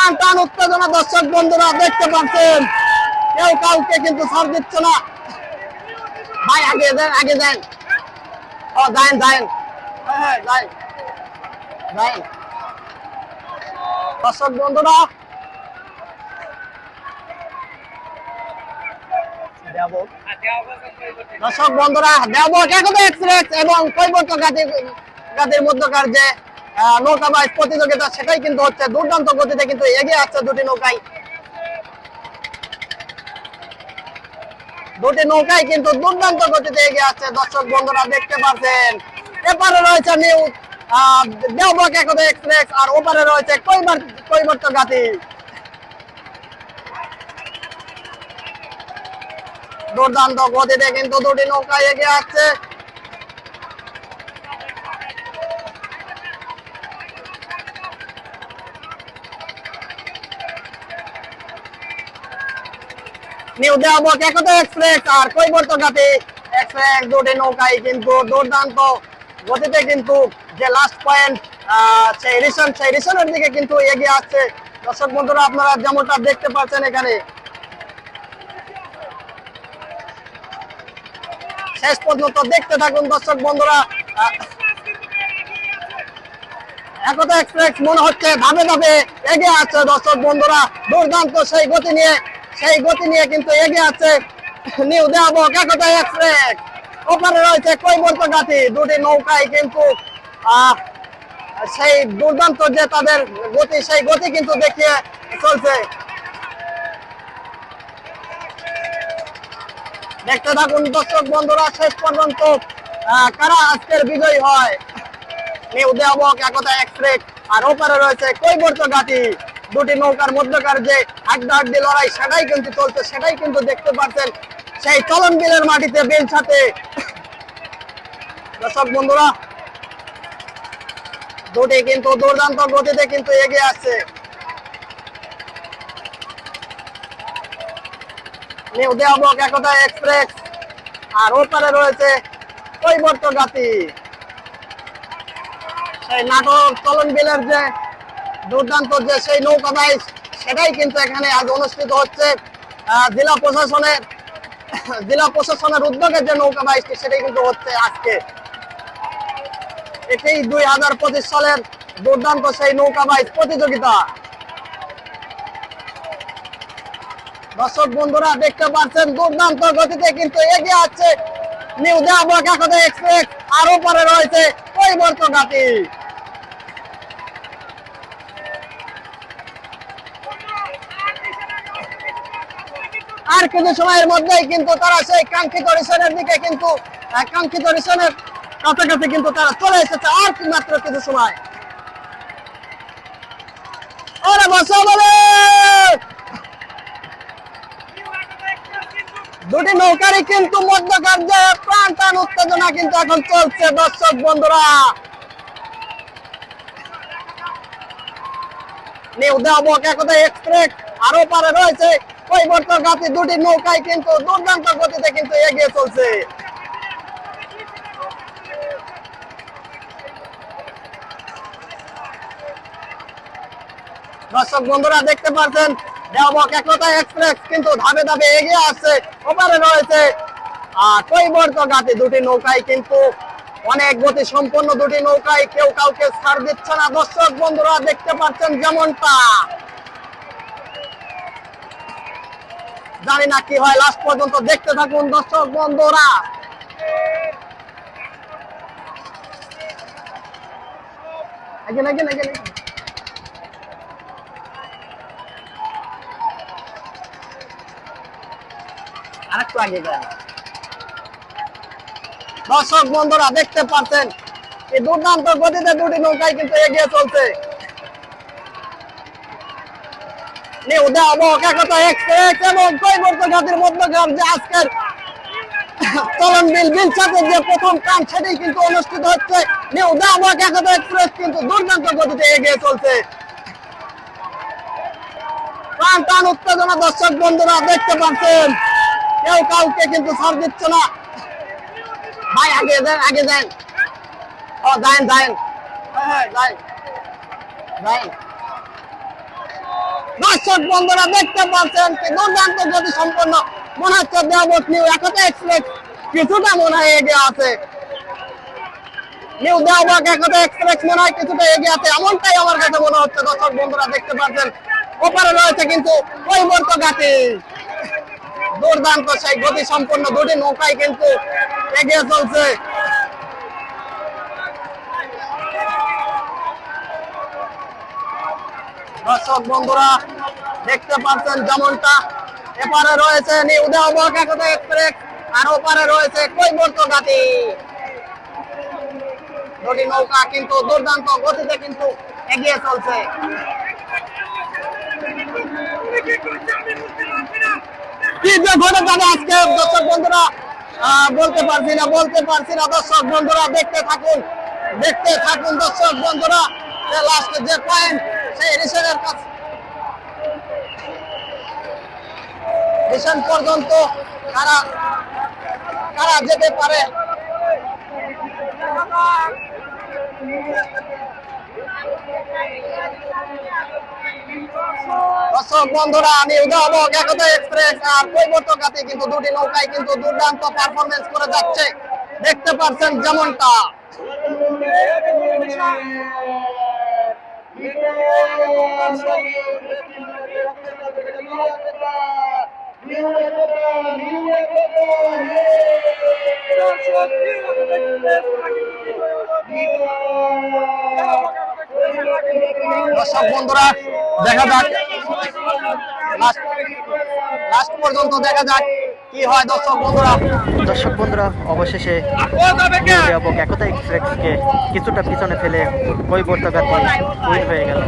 টান টান উত্তেজনা দর্শক বন্ধুরা দেখতে পাচ্ছেন। কেউ কাউকে কিন্তু ছাড় দিচ্ছে না। ভাই, আগে দেন আগে দেন ও, যান যান। যান। যান। দর্শক বন্ধুরা দর্শক বন্ধুরা দেবক একতা এক্সপ্রেস এবং কৈবর্ত গাদি গাদির মধ্যকার যে নৌকা বাইচ প্রতিযোগিতা সেটাই কিন্তু হচ্ছে দুর্দান্ত গতিতে কিন্তু এগিয়ে আসছে দুটি নৌকায় দুটি নৌকায় কিন্তু দুর্দান্ত গতিতে এগিয়ে আসছে, দর্শক বন্ধুরা দেখতে পাচ্ছেন এপারে রয়েছে নিউ দেওবক একতা এক্সপ্রেস আর ওপারে রয়েছে কৈবার কৈবর্ত গাতি। দুর্দান্ত গতিতে কিন্তু দুটি নৌকা এগিয়ে আসছে। নিউ এক্সপ্রেস আর এক্সপ্রেস দুটি নৌকায় কিন্তু দুর্দান্ত গতিতে কিন্তু যে লাস্ট পয়েন্ট সেই সেই দিকে কিন্তু এগিয়ে আসছে। দর্শক বন্ধুরা, আপনারা যেমনটা দেখতে পাচ্ছেন এখানে, শেষ পর্যন্ত দেখতে থাকুন দর্শক বন্ধুরা। একতা এক্সপ্রেস মনে হচ্ছে ধাপে ধাপে এগিয়ে আসছে দর্শক বন্ধুরা। দুর্দান্ত সেই গতি নিয়ে সেই গতি নিয়ে কিন্তু এগিয়ে আছে। নিউ দেওয়াবক একতা এক্সপ্রেস ওখানে রয়েছে কৈবন্ত গাতি দুটি নৌকায় কিন্তু আহ, সেই দুর্দান্ত যে তাদের গতি সেই গতি কিন্তু দেখিয়ে চলছে। দেখতে থাকুন দর্শক বন্ধুরা শেষ পর্যন্ত কারা আজকের বিজয়ী হয়? নিউ দেওয়াবক একতা এক্সপ্রেস আর ওপারে রয়েছে কৈবর্ত গাতি দুটি নৌকার মধ্যকার যে হাড্ডাহাড্ডি লড়াই, সেটাই কিন্তু চলছে, সেটাই কিন্তু দেখতে পাচ্ছেন সেই চলন বিলের মাটিতে বেল ছাতে। দর্শক বন্ধুরা, দুটি কিন্তু দুর্দান্ত গতিতে কিন্তু এগিয়ে আসছে। নিউ দেওয়াবক একতা এক্সপ্রেস, আর ওপারে রয়েছে কৈবর্ত গাতি। সেই নাটক চলন বিলের যে দুর্দান্ত যে সেই নৌকা বাইচ সেটাই কিন্তু এখানে আজ অনুষ্ঠিত হচ্ছে। জেলা প্রশাসনের জেলা প্রশাসনের উদ্যোগে যে নৌকা বাইচটি সেটাই কিন্তু হচ্ছে আজকে। এটি দুই হাজার পঁচিশ সালের দুর্দান্ত সেই নৌকা বাইচ প্রতিযোগিতা। দর্শক বন্ধুরা, দেখতে পাচ্ছেন, দুর্দান্ত গতিতে কিন্তু এগিয়ে আছে নিউ একতা এক্সপ্রেস। আর উপরে রয়েছে পরিবর্তন গাতি আর কিছু সময়ের মধ্যেই কিন্তু তারা সেই কাঙ্ক্ষিত রিসনের দিকে কিন্তু কাঙ্ক্ষিত রিসনের কাছাকাছি কিন্তু তারা চলে এসেছে আর মাত্র কিছু সময়। দুটি নৌকারই কিন্তু মধ্যকার যে প্রাণ টান উত্তেজনা কিন্তু এখন চলছে দর্শক বন্ধুরা। নিউ একতা এক্সপ্রেস আরও পারে রয়েছে। দুটি নৌকায় কিন্তু দুর্দান্ত গতিতে কিন্তু এগিয়ে চলছে। দর্শক বন্ধুরা, দেখতে পাচ্ছেন একতা এক্সপ্রেস কিন্তু ধাপে ধাপে এগিয়ে আসছে, ওপারে রয়েছে। আর কৈবর্ত গাতি দুটি নৌকায় কিন্তু অনেক গতি সম্পন্ন দুটি নৌকায় কেউ কাউকে ছাড় দিচ্ছে না। দর্শক বন্ধুরা, দেখতে পাচ্ছেন যেমনটা। জানি না কি হয় লাস্ট পর্যন্ত দেখতে থাকুন দর্শক বন্ধুরা। দর্শক বন্ধুরা, দেখতে পাচ্ছেন, এই দুর্দান্ত গতিতে দুটি নৌকায় কিন্তু এগিয়ে চলছে। নিউ দেওয়াবক একতা এক্সপ্রেস এবং কৈবর্ত ঘাটের মধ্যকার যে আজকের চলন বিল বিল চাপের যে প্রথম কাম সেটাই কিন্তু অনুষ্ঠিত হচ্ছে। নিউ দেওয়াবক একতা এক্সপ্রেস কিন্তু দুর্দান্ত গতিতে এগিয়ে চলছে। প্রাণ টান উত্তেজনা দর্শক বন্ধুরা দেখতে পাচ্ছেন, কেউ কাউকে কিন্তু ছাড় দিচ্ছে না। ভাই, আগে দেন আগে দেন ও, যান যান। হ্যাঁ হ্যাঁ যান যান দর্শক বন্ধুরা দেখতে পাচ্ছেন দুর্দান্ত গতি সম্পন্ন মনে হচ্ছে দেওবত নিউ একতা এক্সপ্রেস কিছুটা মনে হয় এগিয়ে আছে। নিউ দেওবাগ একতা এক্সপ্রেস মনে হয় কিছুটা এগিয়ে আছে, এমনটাই আমার কাছে মনে হচ্ছে। দর্শক বন্ধুরা, দেখতে পাচ্ছেন, ওপারে রয়েছে কিন্তু কৈবর্ত গাতি দুর্দান্ত সেই গতি সম্পন্ন দুটি নৌকায় কিন্তু এগিয়ে চলছে। দর্শক বন্ধুরা, দেখতে পাচ্ছেন যেমনটা। এপারে রয়েছে আর ওপারে রয়েছে কৈবর্ত গাতি দুটি নৌকা কিন্তু দুর্দান্ত গতিতে কিন্তু এগিয়ে চলছে। কি যে ঘটে যাবে আজকে, দর্শক বন্ধুরা বলতে পারছি না, বলতে পারছি না। দর্শক বন্ধুরা, দেখতে থাকুন দেখতে থাকুন দর্শক বন্ধুরা লাস্ট যে পয়েন্ট কাছে পর্যন্ত তারা তারা যেতে পারে? দর্শক বন্ধুরা, আমি উদাহরণ একতা এক্সপ্রেস আর কৈবর্তকাতে কিন্তু দুটি নৌকায় কিন্তু দুর্দান্ত পারফরমেন্স করে যাচ্ছে। দেখতে পাচ্ছেন যেমনটা। দেখা যাক। লাস্ট পর্যন্ত দেখা যাক। কি হয় দর্শক বন্ধুরা? দর্শক বন্ধুরা অবশেষে কিছুটা পিছনে ফেলে কৈবর্তগাতে উইন হয়ে গেল।